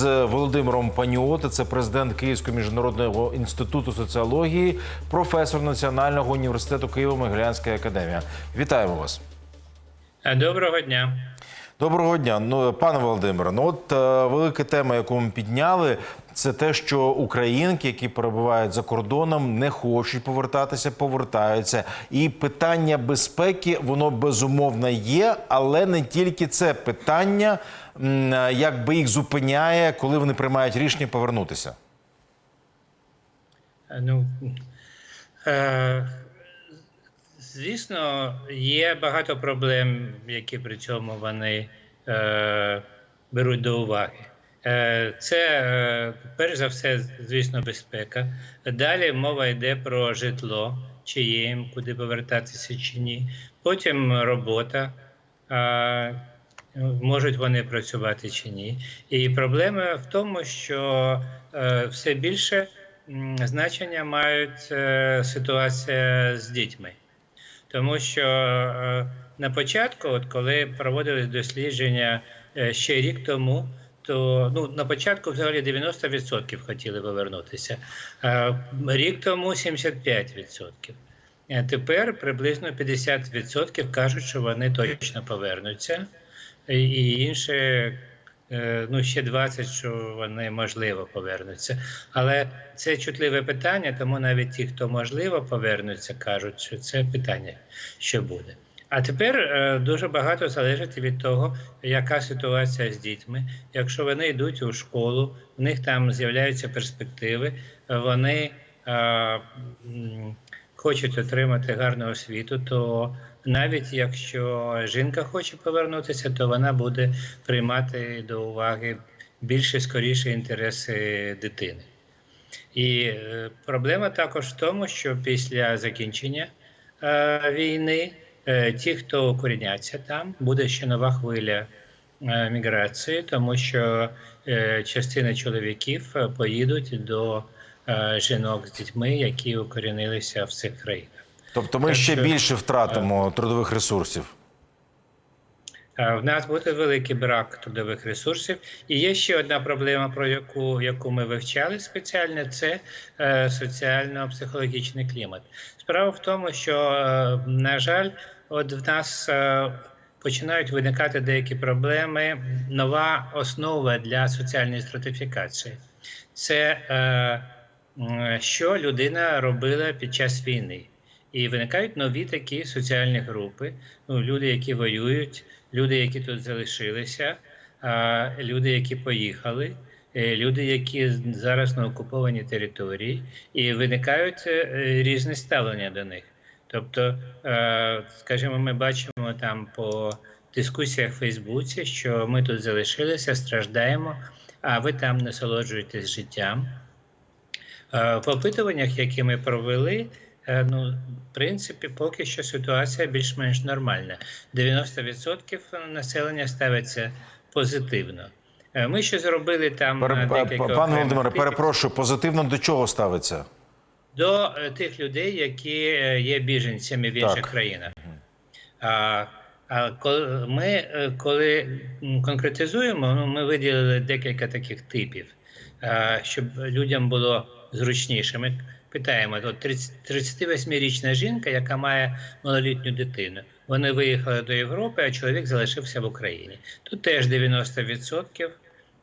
з Володимиром Паніоти, це президент Київського міжнародного інституту соціології, професор Національного університету Києво-Могилянська академія. Вітаємо вас. Доброго дня. Доброго дня, ну пане Володимире. Ну от е, велика тема, яку ми підняли, це те, що українки, які перебувають за кордоном, не хочуть повертатися, повертаються. І питання безпеки воно безумовно є, але не тільки це питання, якби їх зупиняє, коли вони приймають рішення повернутися. Ну, е, звісно, є багато проблем, які при цьому вони е, беруть до уваги. Е, Це, е, перш за все, звісно, безпека. Далі мова йде про житло, чи є їм куди повертатися, чи ні. Потім робота. Е, Можуть вони працювати чи ні. І проблема в тому, що е, все більше значення мають е, ситуація з дітьми. Тому що е, на початку, от коли проводились дослідження е, ще рік тому, то ну, на початку взагалі 90% хотіли повернутися, рік тому 75%. Тепер приблизно 50% кажуть, що вони точно повернуться, і- інше, е, ну ще 20, що вони можливо повернуться. Але це чутливе питання, тому навіть ті, хто можливо повернуться, кажуть, що це питання, що буде. А тепер е, дуже багато залежить від того, яка ситуація з дітьми. Якщо вони йдуть у школу, в них там з'являються перспективи, е, вони е, хочуть отримати гарну освіту, то навіть якщо жінка хоче повернутися, то вона буде приймати до уваги більше скоріше інтереси дитини. І е, проблема також в тому, що після закінчення е, війни е, ті, хто укоріняться там, буде ще нова хвиля міграції, тому що частина чоловіків поїдуть до жінок з дітьми, які укорінилися в цих країнах. Тобто, ми Так ще що- більше втратимо трудових ресурсів. Е, В нас буде великий брак трудових ресурсів. І є ще одна проблема, про яку, яку ми вивчали спеціально, це е, соціально-психологічний клімат. Справа в тому, що, е, на жаль, от в нас е, починають виникати деякі проблеми. Нова основа для соціальної стратифікації це е, що людина робила під час війни. І виникають нові такі соціальні групи, ну, люди, які воюють, люди, які тут залишилися, люди, які поїхали, е, люди, які зараз на окупованій території, і виникають е, різні ставлення до них. Тобто, е, скажімо, ми бачимо там по дискусіях в Фейсбуці, що ми тут залишилися, страждаємо, а ви там насолоджуєтесь життям. Е, В опитуваннях, які ми провели, е, ну, в принципі, поки що ситуація більш-менш нормальна. 90% населення ставиться позитивно. Е, Ми ще зробили там Пане декілька окремих Володимире, перепрошую, позитивно до чого ставиться? до тих людей, які є біженцями в інших Так. країнах. А, а коли ми коли конкретизуємо, ну, ми виділили декілька таких типів, а, щоб людям було зручніше. Ми питаємо: от 30 38-річна жінка, яка має малолітню дитину. Вони виїхали до Європи, а чоловік залишився в Україні. Тут теж 90%.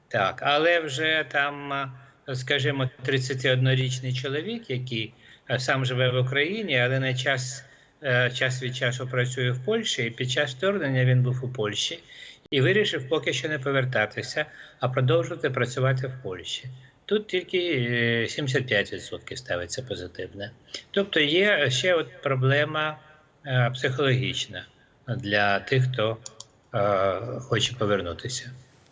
Так, але вже там, скажімо, 31-річний чоловік, який сам живе в Україні, але на час, е, час від часу працює в Польщі, і під час вторгнення він був у Польщі і вирішив поки що не повертатися, а продовжувати працювати в Польщі. Тут тільки е, 75% ставиться позитивне. Тобто є ще от проблема е, психологічна для тих, хто е, хоче повернутися.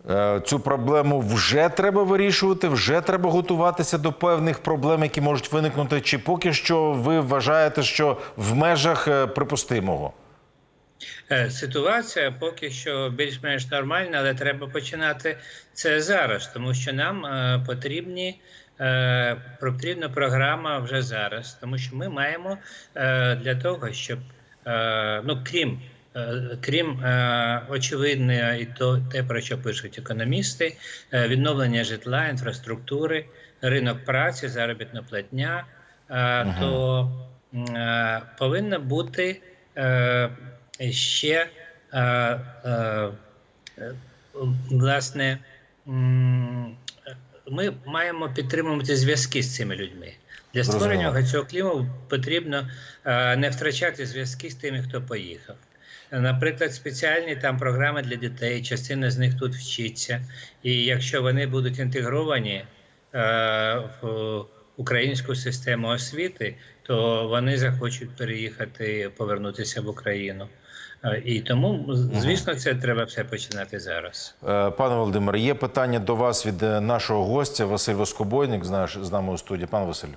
Е, Цю проблему вже треба вирішувати, вже треба готуватися до певних проблем, які можуть виникнути. Чи поки що ви вважаєте, що в межах е, припустимого? Е, Ситуація поки що більш-менш нормальна, але треба починати це зараз, тому що нам е, потрібні. е, Потрібна програма вже зараз, тому що ми маємо для того, щоб ну крім крім очевидне, і то те, про що пишуть економісти, відновлення житла, інфраструктури, ринок праці, заробітна платня, е, то повинна бути ще е, е, е, власне. Ми маємо підтримувати зв'язки з цими людьми. Для створення цього клімату потрібно е, не втрачати зв'язки з тими, хто поїхав. Наприклад, спеціальні там програми для дітей, частина з них тут вчиться. І якщо вони будуть інтегровані е, в українську систему освіти, то вони захочуть переїхати, повернутися в Україну. Е, І тому, звісно, це треба все починати зараз. Е, Пане Володимире, є питання до вас від е, нашого гостя Василь Воскобойник, з нами у студії. Пане Василю.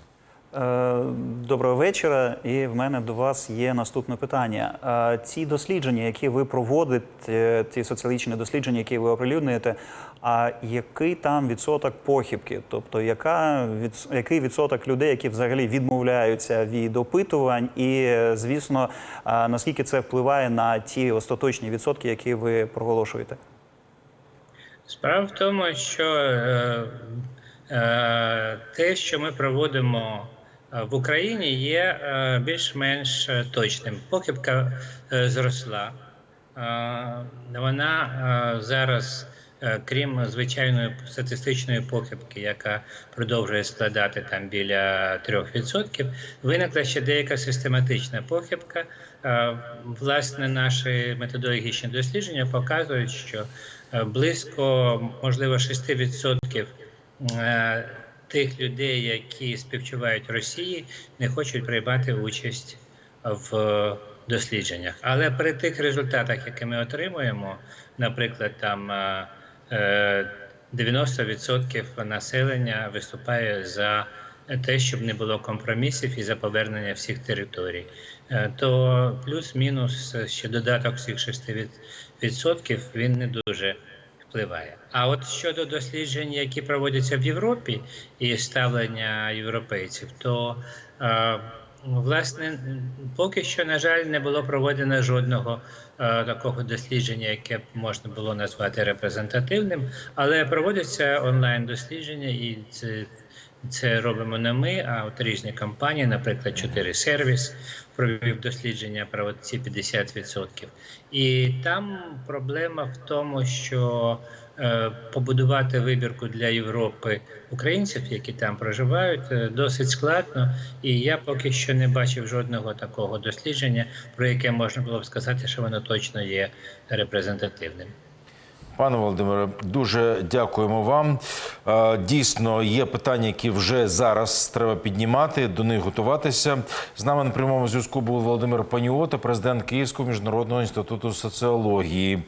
Е, Доброго вечора. І в мене до вас є наступне питання. Е, Ці дослідження, які ви проводите, ці соціологічні дослідження, які ви оприлюднюєте, а який там відсоток похибки? Тобто, яка який відсоток людей, які взагалі відмовляються від опитувань, і звісно, е, наскільки це впливає на ті остаточні відсотки, які ви проголошуєте? Справа в тому, що е, е, те, що ми проводимо в Україні, є е, більш-менш е, точним. Похибка е, зросла. Е, вона е, зараз, е, крім звичайної статистичної похибки, яка продовжує складати там біля 3%, виникла ще деяка систематична похибка. Е, Власне, наші методологічні дослідження показують, що е, близько, можливо, 6% е, тих людей, які співчувають Росії, не хочуть приймати участь в е, дослідженнях. Але при тих результатах, які ми отримуємо, наприклад, там е, е, 90% населення виступає за те, щоб не було компромісів і за повернення всіх територій, Е, то плюс-мінус е, ще додаток всіх 6% він не дуже впливає. А от щодо досліджень, які проводяться в Європі, і ставлення європейців, то е, власне поки що, на жаль, не було проведено жодного е, такого дослідження, яке б можна було назвати репрезентативним, але проводяться онлайн дослідження, і це, це робимо не ми, а от різні компанії, наприклад, 4 сервіс провів дослідження про ці 50%. І там проблема в тому, що е, побудувати вибірку для Європи українців, які там проживають, е, досить складно. І я поки що не бачив жодного такого дослідження, про яке можна було б сказати, що воно точно є репрезентативним. Пане Володимире, дуже дякуємо вам. Е, Дійсно, є питання, які вже зараз треба піднімати, до них готуватися. З нами на прямому зв'язку був Володимир Паніота, президент Київського міжнародного інституту соціології.